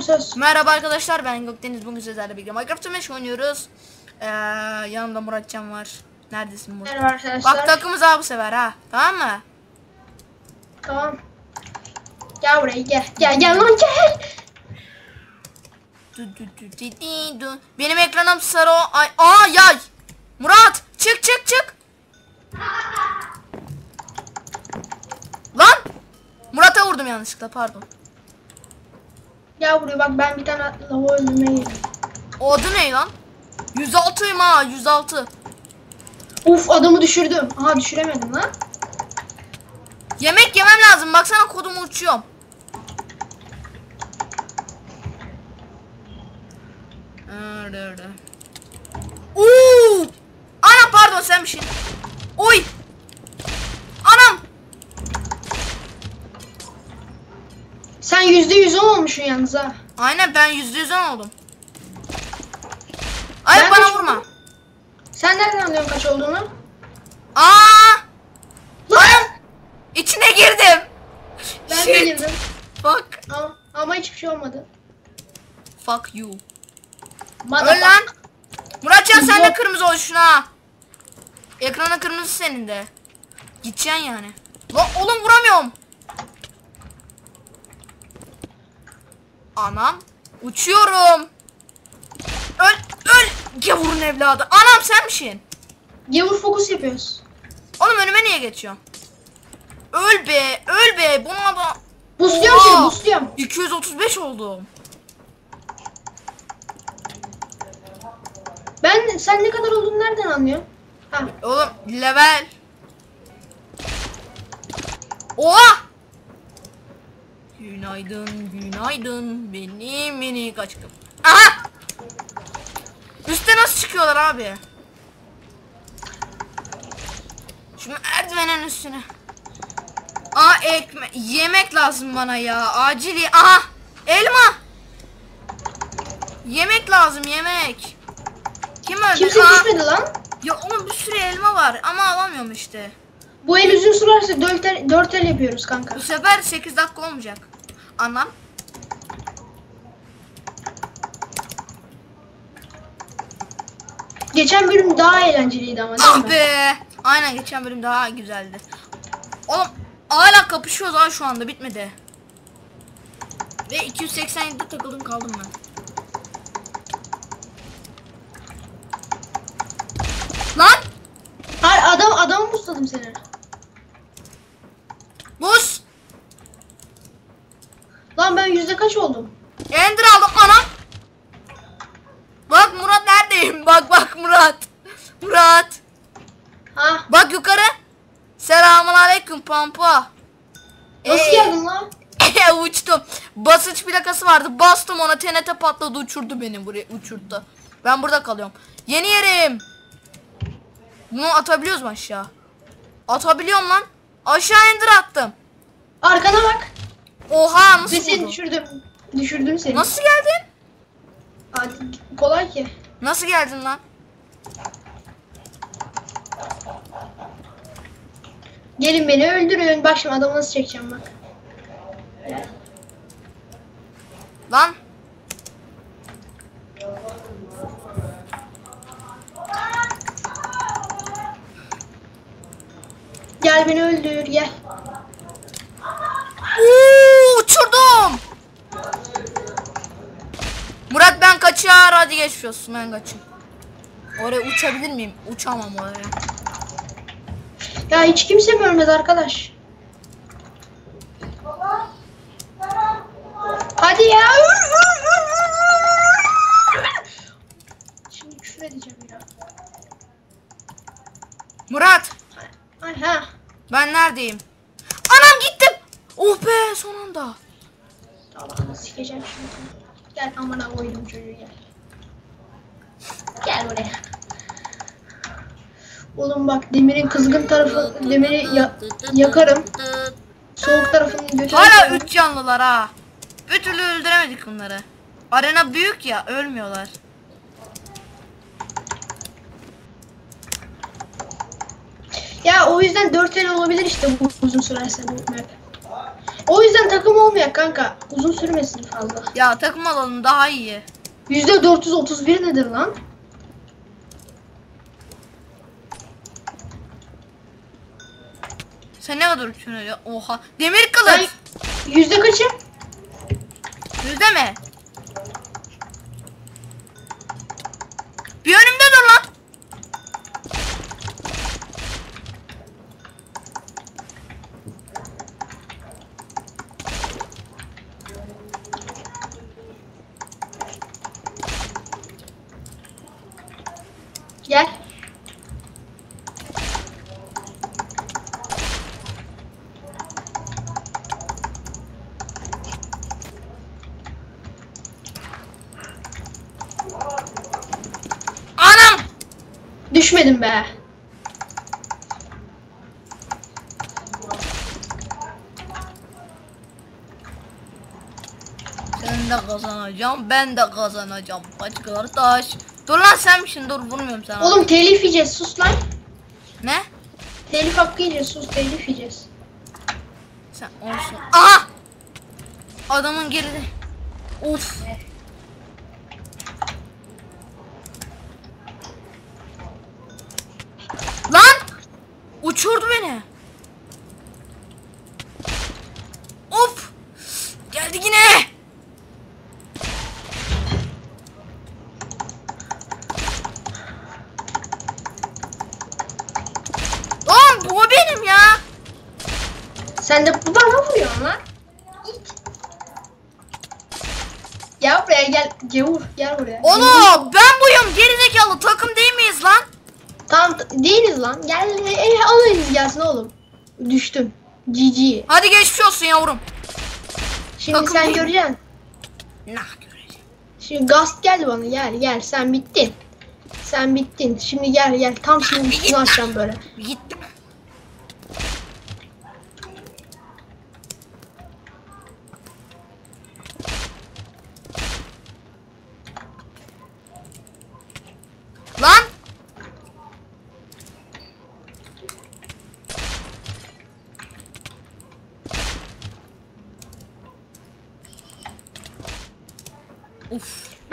söz. Merhaba arkadaşlar ben Gökdeniz bugün sizlerle birlikte Minecraft Mesh oynuyoruz. Ee, yanımda Muratcan var. Neredesin Murat? Merhaba arkadaşlar. Bak takımız abi bu sefer ha. Tamam mı? Tamam. Gel buraya gel. Gel gel lan gel. Benim ekranım sarı. Ay, aa yay. Murat çık çık çık. Lan. Murat'a vurdum yanlışlıkla pardon. Gel buraya bak ben bir tane lava öldürmeye. O adı ne lan? 106'yım ha 106. Uf adamı düşürdüm. Aha düşüremedim lan. Yemek yemem lazım. Baksana kodumu uçuyorum. Öyle öyle. Oo! Ana pardon sen bir şey. Oy! Yüzde yüz olmuşsun yalnız ha. Aynen ben yüzde yüzden oldum. Ay Ben bana vurma. oldum? Sen nereden anlıyorsun kaç olduğunu? Aa! Lan! İçine girdim. Ben Shit. de girdim. Fuck. Ama, ama hiçbir şey olmadı. Fuck you. Motherfuck. Öl lan. Muratcan sen de kırmızı ol şuna. Ekrana kırmızı senin de. Gideceksin yani. Lan oğlum vuramıyorum. Anam. Uçuyorum. Öl öl. Gavurun evladı. Anam sen misin? Gavur fokus yapıyoruz. Oğlum önüme niye geçiyorsun? Öl be. Öl be. Buna da. Busluyorum seni busluyorum. 235 oldum. Ben sen ne kadar olduğunu nereden anlıyorsun? Ha. Oğlum level. Oha! Günaydın, günaydın benim minik aşkım. Aha! Üste nasıl çıkıyorlar abi? Şu merdivenin üstüne. Aa ekme yemek lazım bana ya. Acil ye- Aha! Elma! Yemek lazım yemek. Kim öldü? Kimse Aa! düşmedi lan. Ya onun bir sürü elma var ama alamıyorum işte. Bu el uzun sürerse 4 el, 4 el yapıyoruz kanka. Bu sefer 8 dakika olmayacak. Anlam. Geçen bölüm daha eğlenceliydi ama değil Ah mi? be. Aynen geçen bölüm daha güzeldi. Oğlum hala kapışıyoruz ha şu anda bitmedi. Ve 287'de takıldım kaldım ben. Lan! Hayır adam adamı busladım seni. Buz! Lan ben yüzde kaç oldum? Ender aldım anam! Bak Murat neredeyim? Bak bak Murat. Murat. Ha? Bak yukarı. Selamun aleyküm pampa. Nasıl Ee, geldin lan? uçtum. Basınç plakası vardı. Bastım ona TNT patladı uçurdu beni buraya uçurdu. Ben burada kalıyorum. Yeni yerim. Bunu atabiliyoruz mu aşağı? Atabiliyorum lan. Aşağı indir attım. Arkana bak. Oha nasıl Ve seni vurdun? düşürdüm. Düşürdüm seni. Nasıl geldin? Hadi, kolay ki. Nasıl geldin lan? Gelin beni öldürün. Bak şimdi adamı nasıl çekeceğim bak. Lan. Gel beni öldür gel. Oo, uçurdum. Murat ben kaçar hadi geçmiş olsun ben kaçayım. Oraya uçabilir miyim? Uçamam oraya. Ya hiç kimse mi ölmedi arkadaş? Hadi ya. Şimdi küfür edeceğim ya. Murat Ay ha. ben neredeyim? Oh be son anda. Allah'ını sikeceğim şimdi. Gel amına koydum çocuğu gel. Gel buraya. Oğlum bak demirin kızgın tarafı demiri ya- yakarım. Soğuk tarafını götürürüm. Hala üç canlılar ha. Bir türlü öldüremedik bunları. Arena büyük ya ölmüyorlar. Ya o yüzden 4 el olabilir işte bu uzun sürerse bu map. O yüzden takım olmayak kanka. Uzun sürmesin fazla. Ya takım alalım daha iyi. Yüzde 431 nedir lan? Sen ne kadar uçuyorsun öyle? Oha. Demir kılıç. yüzde kaçım? Yüzde mi? Bir önümde dur lan. Gel. Anam. Düşmedim be. Sen de kazanacağım, ben de kazanacağım. Kaç kardeş. Dur lan senmişsin, dur vurmuyorum sana. Oğlum telif yiyeceğiz sus lan. Ne? Telif hakkı yiyeceğiz sus telif yiyeceğiz. Sen olsun. Aha! Adamın geride. Of. Lan! Uçurdu beni. Of! Geldi yine. Oğlum bu benim ya. Sen de bu bana vuruyorsun lan. İt. Gel buraya gel. Gevur gel buraya. Oğlum ben buyum gerizekalı takım değil miyiz lan? Tamam değiliz lan. Gel e, alayız gelsin oğlum. Düştüm. GG. Hadi geçmiş olsun yavrum. Şimdi Takım sen değil. göreceksin. Nah göreceğim. Şimdi gaz gel bana gel gel sen bittin. Sen bittin. Şimdi gel gel tam şimdi üstünü açacağım böyle. Gittim.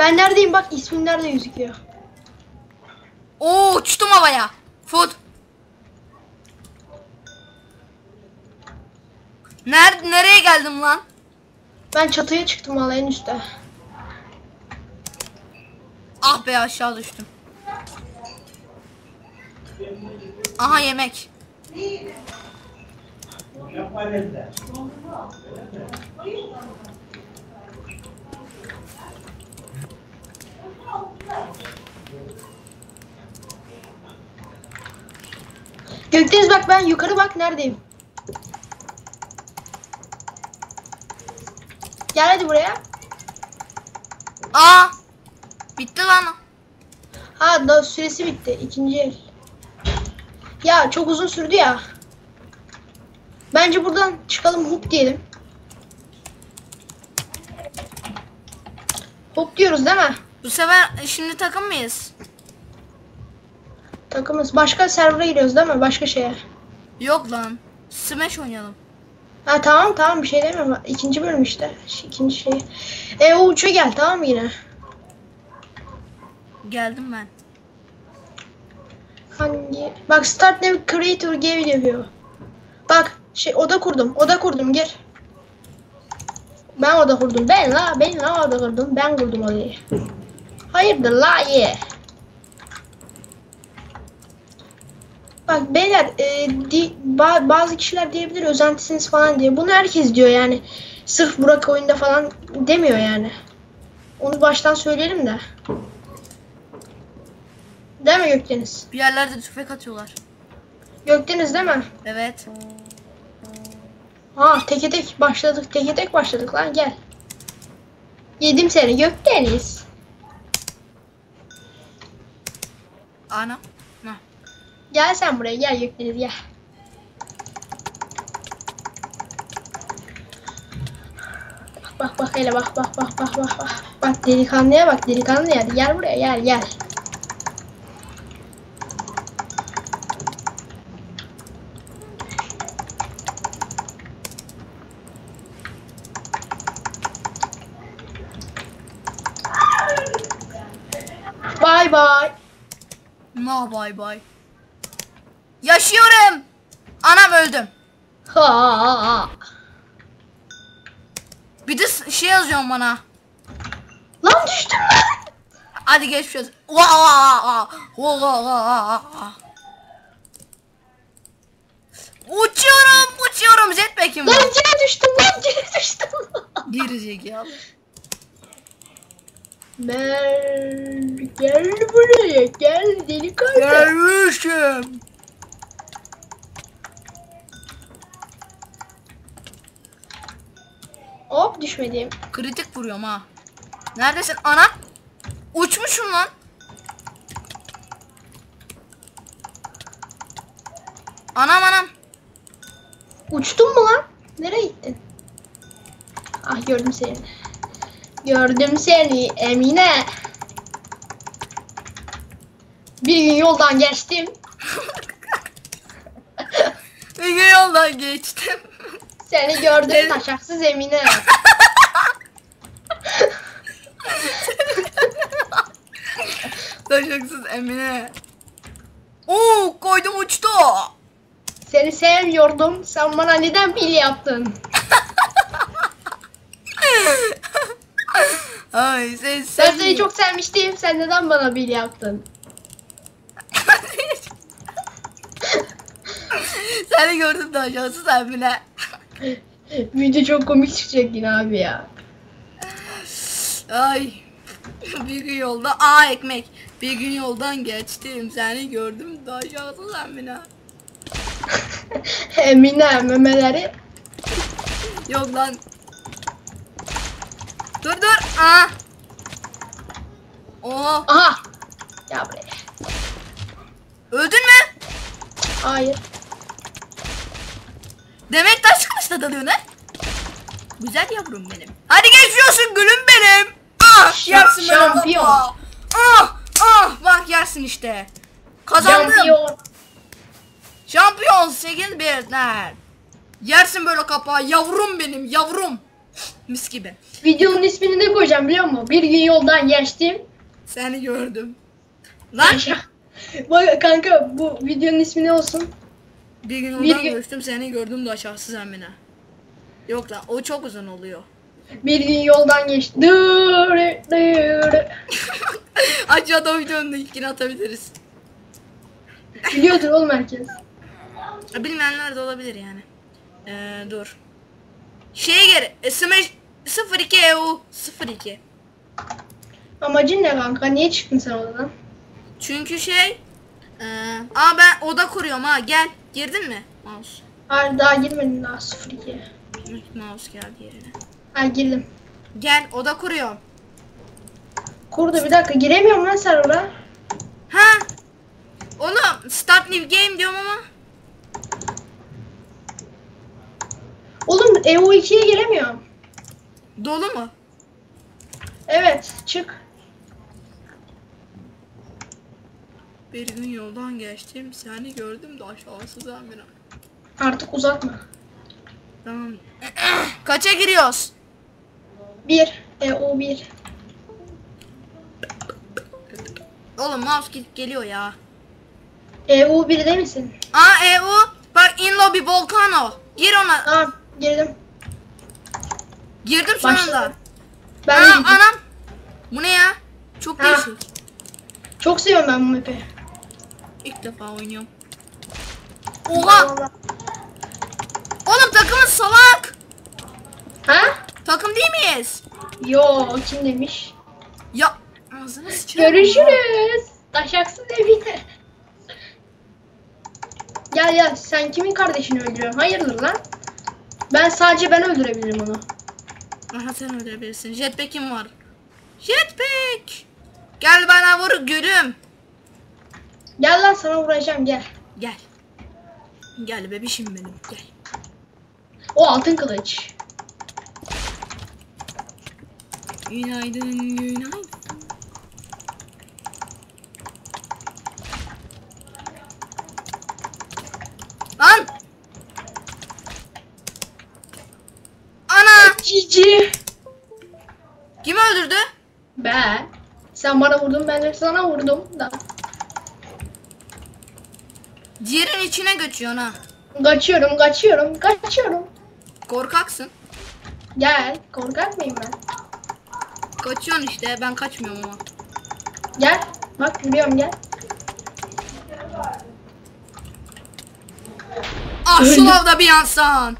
Ben neredeyim bak ismim nerede gözüküyor. Oo uçtum havaya. Foot. Nerede nereye geldim lan? Ben çatıya çıktım valla en üstte. Ah be aşağı düştüm. Aha yemek. Gökdeniz bak ben yukarı bak neredeyim. Gel hadi buraya. Aa! Bitti lan. Ha da süresi bitti. ikinci el. Ya çok uzun sürdü ya. Bence buradan çıkalım hook diyelim. Hook diyoruz değil mi? Bu sefer şimdi takım mıyız? Takımız. Başka server'a giriyoruz değil mi? Başka şeye. Yok lan. Smash oynayalım. Ha tamam tamam bir şey demiyorum. İkinci bölüm işte. İkinci şey. E o uça gel tamam mı yine? Geldim ben. Hangi? Bak start new creator game yapıyor. Bak şey oda kurdum. Oda kurdum gir. Ben oda kurdum. Ben la ben la oda kurdum. Ben kurdum odayı. Hayırdır la ye. Bak beyler e, di- ba- bazı kişiler diyebilir özentisiniz falan diye. Bunu herkes diyor yani. Sırf Burak oyunda falan demiyor yani. Onu baştan söyleyelim de. Değil mi Gökdeniz? Bir yerlerde tüfek atıyorlar. Gökdeniz değil mi? Evet. Ha teke tek başladık. Teke tek başladık lan gel. Yedim seni Gökdeniz. Ana. Heh. Gel sen buraya gel Gökdeniz gel. Bak bak hele bak bak bak bak bak bak. Bak delikanlıya bak delikanlıya hadi gel buraya gel gel. Bay bay. Ma bay bay. Yaşıyorum. Anam öldüm. Ha. Bir de şey yazıyorum bana. Lan düştüm ben. Hadi geçmiş olsun. Uçuyorum, uçuyorum. Jetpack'im Lan var. geri düştüm lan geri düştüm. Gerizekalı. Ben gel buraya gel delikanlı. Gelmişim. Hop düşmedim. Kritik vuruyorum ha. Neredesin ana? Uçmuşum lan. Anam anam. Uçtun mu lan? Nereye gittin? Ah gördüm seni. Gördüm seni Emine. Bir gün yoldan geçtim. Bir gün yoldan geçtim. Seni gördüm taşaksız Emine. Taşaksız Emine. Oo koydum uçtu. Seni sevmiyordum. Sen bana neden pil yaptın? Ay sen Ben sen. seni çok sevmiştim. Sen neden bana pil yaptın? Seni gördüm taşaksız Emine. Video çok komik çıkacak yine abi ya. Ay. Bir gün yolda aa ekmek. Bir gün yoldan geçtim seni gördüm taşaksız Emine. Emine memeleri. Yok lan. Dur dur. Aa. Oo. Aha. Ya buraya. Öldün mü? Hayır. Demek taş kılıçla dalıyor ne? Güzel yavrum benim. Hadi geçiyorsun gülüm benim. Ah Şa- yersin böyle şampiyon. kafa. Ah ah bak yersin işte. Kazandım. Şampiyon. Şampiyon 8 birler. Yersin böyle kapağı yavrum benim yavrum. Mis gibi. Videonun ismini ne koyacağım biliyor musun? Bir gün yoldan geçtim. Seni gördüm. Lan. Bak kanka bu videonun ismi ne olsun? bir gün Bir oradan gün- geçtim seni gördüm de aşağısız emine. Yok lan o çok uzun oluyor. Bir gün yoldan geçtim. Dır, dır. Aşağıda videonun linkini atabiliriz. Biliyordur oğlum herkes. Bilmeyenler de olabilir yani. Ee, dur. Şeye gel. e, Smash 02 EU 02. Amacın ne kanka? Niye çıktın sen odadan? Çünkü şey ee, aa ben oda kuruyorum ha gel. Girdin mi? Mouse. Hayır daha girmedin daha 02. Mouse geldi yerine. Ha girdim. Gel oda kuruyorum. Kurdu bir dakika giremiyorum lan sen oraya. Ha? Oğlum start new game diyorum ama. Oğlum EU2'ye giremiyorum. Dolu mu? Evet çık. Bir gün yoldan geçtim seni gördüm de aşağısı zamira. Artık uzatma. Tamam. Kaça giriyoruz? 1. EU1. Oğlum mouse gidip geliyor ya. EU1'de misin? Aa EU. Bak in lobby volcano. Gir ona. Tamam girdim. Girdim sonunda. Başladım. Ben de Aa, girdim. anam. Bu ne ya? Çok Ha. değişik. Çok seviyorum ben bu map'i. İlk defa oynuyorum. Oha. Oğlum takımın salak. Ha? Takım değil miyiz? Yo kim demiş? Ya ağzını sıçrayım. Görüşürüz. Taşaksın evine. Gel gel sen kimin kardeşini öldürüyorsun? Hayırdır lan? Ben sadece ben öldürebilirim onu. Aha sen öldürebilirsin. Jetpack'im var. Jetpack. Gel bana vur gülüm. Gel lan sana vuracağım gel. Gel. Gel bebişim benim gel. O altın kılıç. Günaydın günaydın. Lan! Ana! Cici. Kim öldürdü? Ben. Sen bana vurdun ben de sana vurdum da. Diğerin içine göçüyorsun ha. Kaçıyorum kaçıyorum kaçıyorum. Korkaksın. Gel korkak mıyım ben? Kaçıyorsun işte ben kaçmıyorum ama. Gel. Bak yürüyorum gel. Ah şu lavda bir yansan.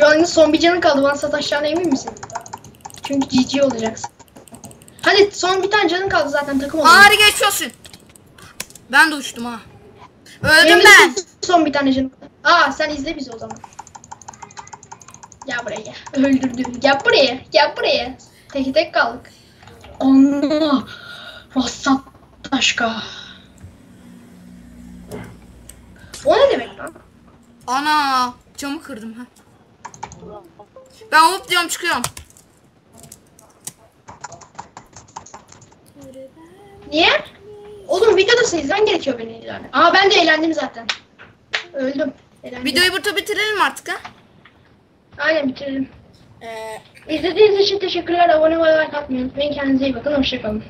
Şu an son bir canın kaldı. Bana sataşacağına emin misin? Çünkü GG olacaksın. Hadi son bir tane canın kaldı zaten takım olalım. Ağrı geçiyorsun. Ben de uçtum ha. Öldüm Benim ben. Son bir tane canım. Aa sen izle bizi o zaman. Gel buraya gel. Öldürdü. Gel buraya. Gel buraya. Tek tek kaldık. Allah. Vassat taşka. O ne demek lan? Ana camı kırdım ha. Ben hop diyorum çıkıyorum. Niye? Oğlum videodasın izlemen gerekiyor beni yani. Aa ben de eğlendim zaten. Öldüm. Eğlendim. Videoyu burada bitirelim artık ha. Aynen bitirelim. Ee, İzlediğiniz için teşekkürler. Abone olmayı like atmayı unutmayın. Kendinize iyi bakın. Hoşçakalın.